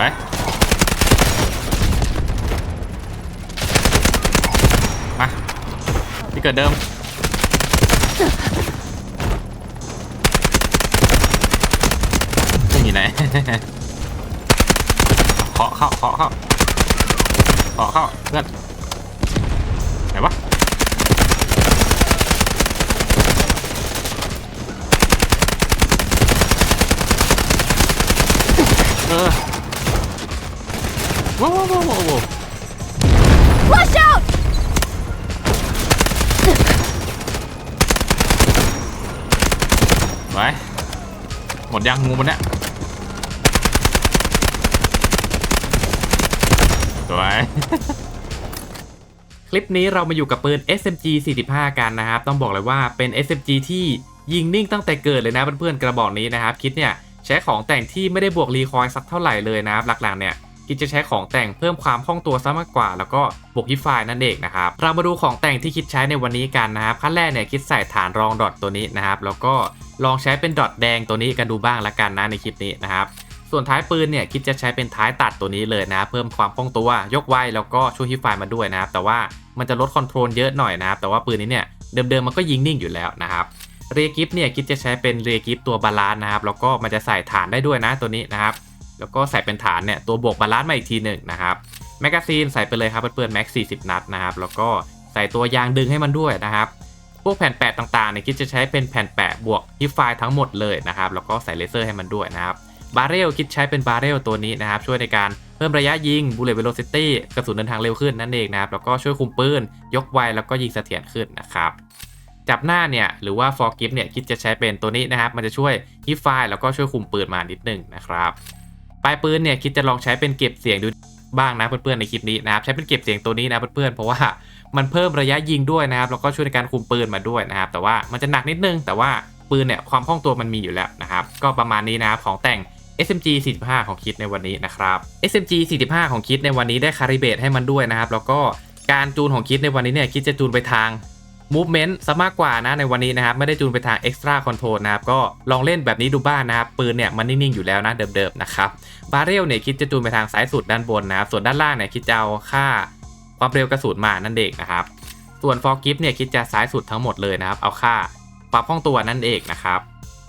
ไว้มาที่เกิดเดิมไม่ไหนเคาะเข้าเคาะเข้าเคาะเข้าเพื่อนไหนวะเออ ว้าวว้าวว้าวว้าว Flush out! ไปหมดยังงูมันเนี่ยสวย คลิปนี้เรามาอยู่กับปืน SMG 45 กันนะครับ ต้องบอกเลยว่าเป็น SMG ที่ยิงนิ่งตั้งแต่เกิดเลยนะเพื่อนๆกระบอกนี้นะครับ คิดเนี่ย ใช้ของแต่งที่ไม่ได้บวกรีคอยสักเท่าไหร่เลยนะครับหลักๆเนี่ย คิดจะใช้ของแต่งเพิ่มความคล่องตัวซะมากกว่า แล้วก็บวกฮิฟไฟนั่นเองนะครับเรามาดูของแต่งที่คิดใช้ในวันนี้กันนะครับขั้นแรกเนี่ยคิดใส่ฐานรองดอทตัวนี้นะครับแล้วก็ลองใช้เป็นดอทแดงตัวนี้กันดูบ้างละกันนะในคลิปนี้นะครับส่วนท้ายปืนเนี่ยคิดจะใช้เป็นท้ายตัดตัวนี้เลยนะเพิ่มความคล่องตัวยกไวแล้วก็ช่วยฮิฟไฟมาด้วยนะครับแต่ว่ามันจะลดคอนโทรลเยอะหน่อยนะครับแต่ว่าปืนนี้เนี่ยเดิมๆมันก็ยิงนิ่งอยู่แล้วนะครับเรียกิฟเนี่ยคิดจะใช้เป็นเรียกิฟตัวบาลานซ์นะครับแล้วก็มันจะใส่ฐานได้ด้วยนะตัวนี้นะครับ แล้วก็ใส่เป็นฐานเนี่ยตัวบวกบาลานซ์มาอีกทีหนึ่งนะครับแมกกาซีนใส่ไปเลยครับเพื่อนๆแม็ก40นัดนะครับแล้วก็ใส่ตัวยางดึงให้มันด้วยนะครับพวกแผ่นแปะต่างๆเนี่ยคิดจะใช้เป็นแผ่นแปะบวกฮิฟไฟทั้งหมดเลยนะครับแล้วก็ใส่เลเซอร์ให้มันด้วยนะครับบาร์เรลคิดใช้เป็นบาร์เรลตัวนี้นะครับช่วยในการเพิ่มระยะยิงบูเลตเวโ c ซิตี้กระสุนเดินทางเร็วขึ้นนั่นเองนะครับแล้วก็ช่วยคุมปืนยกไวแล้วก็ยิงเสถียรขึ้นนะครับจับหน้าเนี่ยหรือว่า for gift เนี่ยคิดจะใช้เป็นตัวนี้นะครับมันจะช่วยฮิฟไฟแล้วก็ช่วยคุมปืนมานิดนึงนะครับ ปลายปืนเนี่ยคิดจะลองใช้เป็นเก็บเสียงดูบ้างนะเพื่อนๆในคลิปนี้นะครับใช้เป็นเก็บเสียงตัวนี้นะเพื่อนๆเพราะว่ามันเพิ่มระยะยิงด้วยนะครับแล้วก็ช่วยในการคุมปืนมาด้วยนะครับ แต่ว่ามันจะหนักนิดนึง แต่ว่าปืนเนี่ยความคล่องตัวมันมีอยู่แล้วนะครับ ก็ประมาณนี้นะครับของแต่ง SMG 45 ของคิดในวันนี้นะครับ SMG 45 ของคิดในวันนี้ได้คาริเบตให้มันด้วยนะครับ แล้วก็การจูนของคิดในวันนี้เนี่ยคิดจะจูนไปทาง Movement ซะมากกว่านะในวันนี้นะครับ ไม่ได้จูนไปทาง Extra Control นะครับ ก็ลองเล่นแบบนี้ดูบ้างนะครับ ปืนเนี่ยมันนิ่ง ๆ อยู่แล้วนะเดิมๆนะครับบาเรลเนี่ยคิดจะจูนไปทางซ้ายสุดด้านบนนะครับ ส่วนด้านล่างเนี่ยคิดจะเอาค่าความเร็วกระสุนมานั่นเองนะครับ ส่วนฟอร์กิฟเนี่ยคิดจะซ้ายสุดทั้งหมดเลยนะครับ เอาค่าความคล่องตัวนั่นเองนะครับ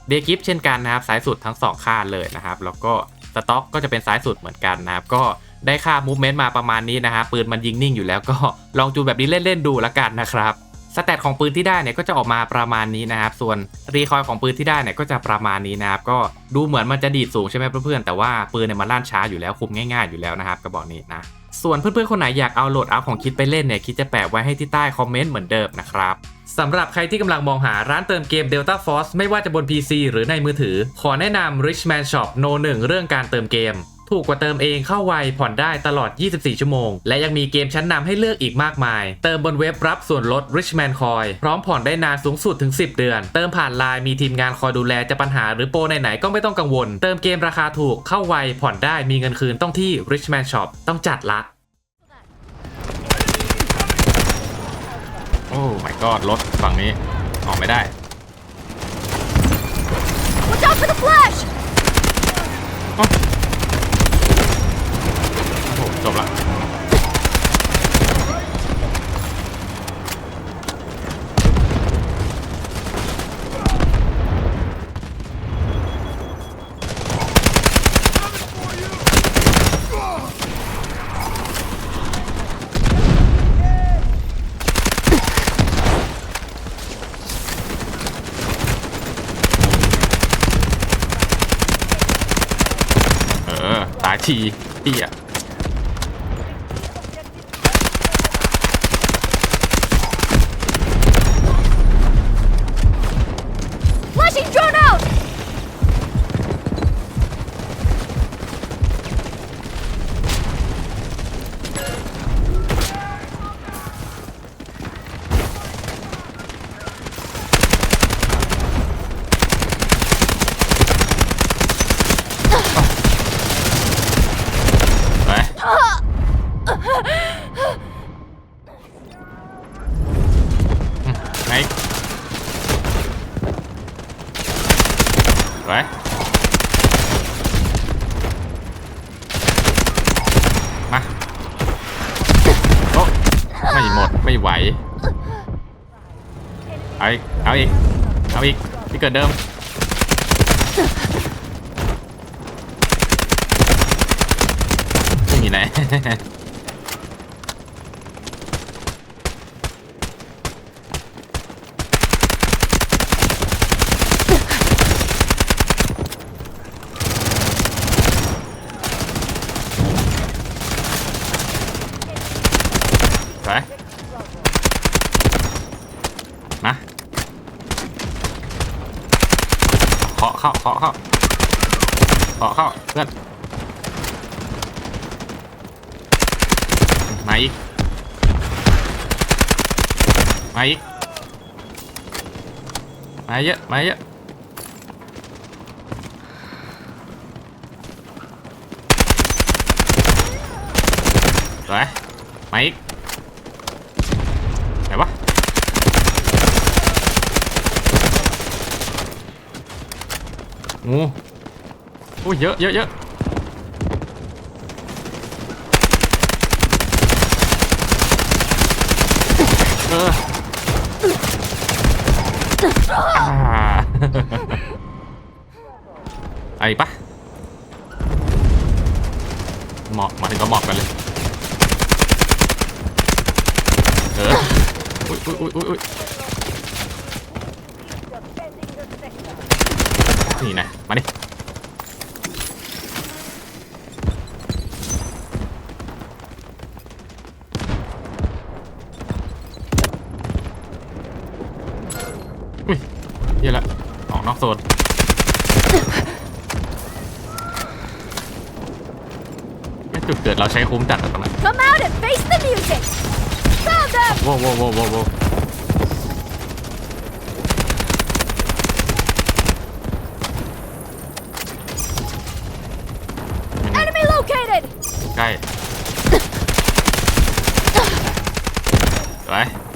เดกิฟเช่นกันนะครับซ้ายสุดทั้งสองค่าเลยนะครับ แล้วก็สต็อกก็จะเป็นซ้ายสุดเหมือนกันนะครับ ก็ได้ค่า movement มาประมาณนี้นะครับปืนมันยิงนิ่งอยู่แล้วก็ลองจูนแบบนี้เล่น ๆ ดูละกันนะครับ สแตทของปืนที่ได้เนี่ยก็จะออกมาประมาณนี้นะครับ ส่วนรีคอยล์ของปืนที่ได้เนี่ยก็จะประมาณนี้นะครับ ก็ดูเหมือนมันจะดีดสูงใช่ไหมเพื่อนๆ แต่ว่าปืนเนี่ยมันล่านช้าอยู่แล้วคุมง่ายๆอยู่แล้วนะครับกระบอกนี้นะ ส่วนเพื่อนๆ คนไหนอยากเอาโหลดเอัพของคิดไปเล่นเนี่ยคิดจะแปะไว้ให้ที่ใต้คอมเมนต์เหมือนเดิมนะครับสำหรับใครที่กำลังมองหาร้านเติมเกม Delta Force ไม่ว่าจะบน PC หรือในมือถือ ขอแนะนำ Richman Shop No 1เรื่องการเติมเกม ถูกกว่าเติมเองเข้าไวผ่อนได้ตลอด 24 ชั่วโมง และยังมีเกมชั้นนำให้เลือกอีกมากมาย เติมบนเว็บรับส่วนลด Richman Coin พร้อมผ่อนได้นานสูงสุดถึง 10 เดือน เติมผ่านไลน์มีทีมงานคอยดูแลจะปัญหาหรือโปรไหนๆก็ไม่ต้องกังวล เติมเกมราคาถูกเข้าไวผ่อนได้มีเงินคืนต้องที่ Richman Shop ต้องจัดละโอ้ my god รถฝั่งนี้ออกไม่ได้ Watch out for the flash! โอ้โห จบละเออตายทีเอี้ย Flashing drone out! ไปไหนไป ไม่ไหว เอาอีก เอาอีก เอาอีกที่เกิดเดิมไม่มีไหนไปมา เคาเข้าเคาะเข้าเคาะเข้าเพื่อนมาอีกมาอีกมาเยอะมาเยอะไปมาอีก ไหนวะ งู โอ้ยเยอะเยอะเยอะเออไอ้ปะหมอบมาถึงก็หมอบกันเลย เออ อุ้ยอุ้ยอุ้ยอุ้ยอุ้ย นี่นะ มาดิอุ้ยเหี้ยอะละ ออกนอกโซนไม่จุดเกิดเราใช้คุ้มจัดอะตรงนั้น Come out and face the music! Found them! โว้วโว้วโว้วโว้วโว้วไม่มี Enemy located! ใกล้สว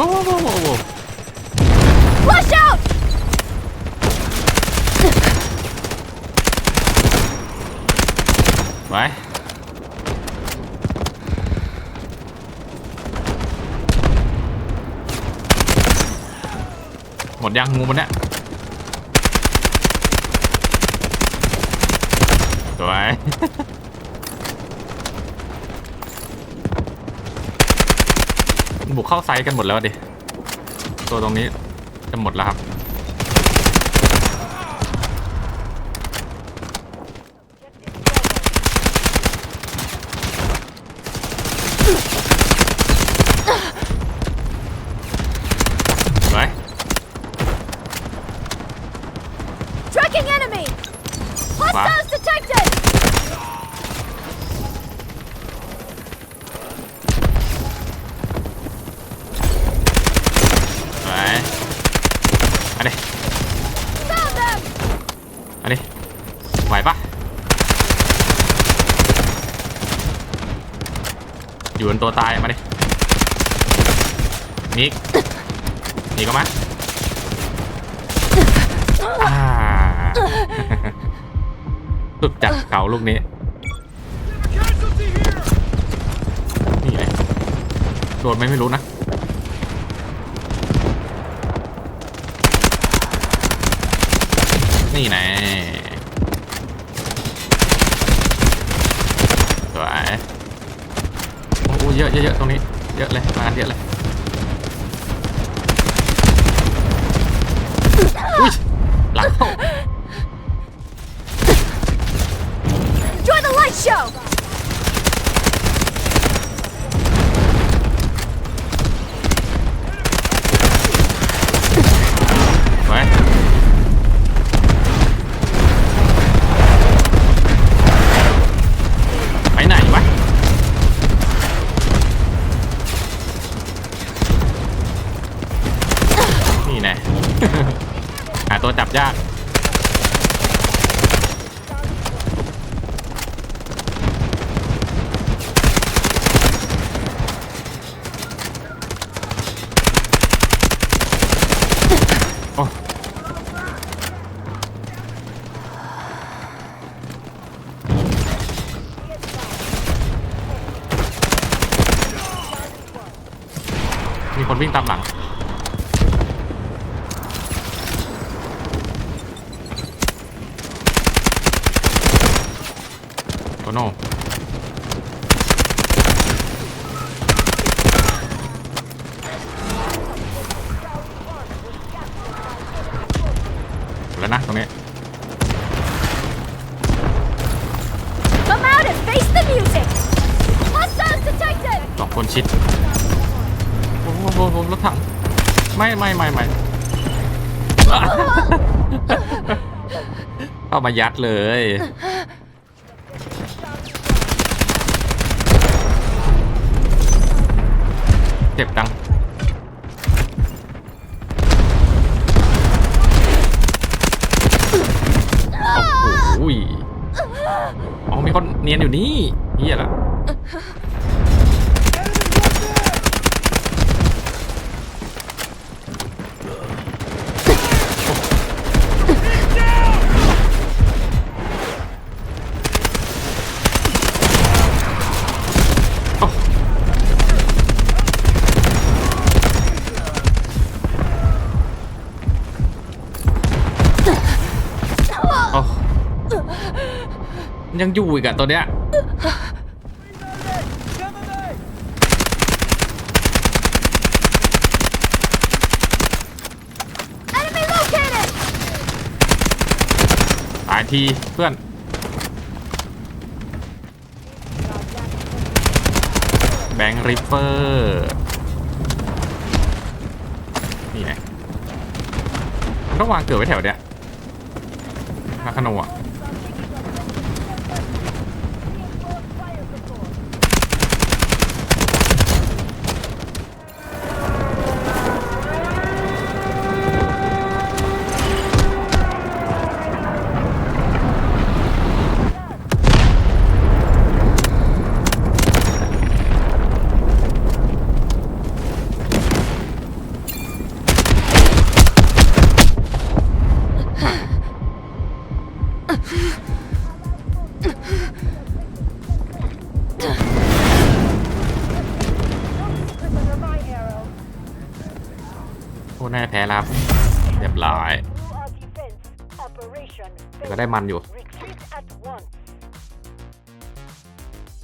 ว้าวว้าวว้าวว้าวว้าว Flush out! ไว้หมดยังงูมันเนี่ยสวย มัน บุกเข้าไซต์กันหมดแล้วดิ ตัวตรงนี้จะหมดแล้วครับ สวย Tracking enemy! Hostiles detected! สวยมาดิ Found them! มาดิไหวปะ อยู่บนตัวตายมาดิมิกนี่ก็มาสุดจัดเขาลูกนี้ นี่เลยโดนไหมไม่รู้นะ นี่แน่สวยโอ้โห เยอะเยอะตรงนี้ เยอะเลยมากันเยอะเลยอุ้ยหลังเข้า Enjoy the light show! ไว้ไปไหนวะ นี่แน่ หาตัวจับยาก มี คนวิ่งตามหลัง โตโน่ ไม่ไม่ไม่ไม่เข้ามายัดเลย เจ็บจังโอ้โหยอ๋อมีคนเนียนอยู่นี่เฮียละ ยังอยู่อีกอะตัวเนี้ย Enemy located! ตายทีเพื่อน แบงค์ริปเปอร์นี่ไงมันต้องวางเกิดไว้แถวเนี้ยนาคาโนอะโอ้แน่าจะ พ้แล้วครับเรียบร้อยก็ได้มันอยู่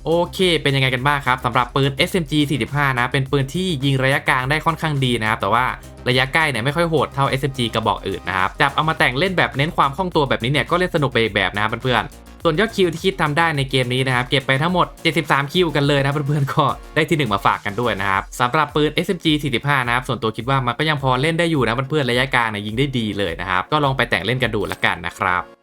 โอเค เป็นยังไงกันบ้างครับสำหรับปืน SMG 45 นะ เป็นปืนที่ยิงระยะกลางได้ค่อนข้างดีนะครับ แต่ว่าระยะใกล้เนี่ยไม่ค่อยโหดเท่า SMG กระบอกอื่นนะครับ จับเอามาแต่งเล่นแบบเน้นความคล่องตัวแบบนี้เนี่ยก็เล่นสนุกไปอีกแบบนะครับเพื่อนๆ ส่วนยอดคิวที่คิดทำได้ในเกมนี้นะครับ เก็บไปทั้งหมด 73 คิวกันเลยนะเพื่อนๆก็ได้ที่ 1 มาฝากกันด้วยนะครับสำหรับปืน SMG 45 นะครับ ส่วนตัวคิดว่ามันก็ยังพอเล่นได้อยู่นะเพื่อนๆระยะกลางเนี่ยยิงได้ดีเลยนะครับ ก็ลองไปแต่งเล่นกันดูละกันนะครับ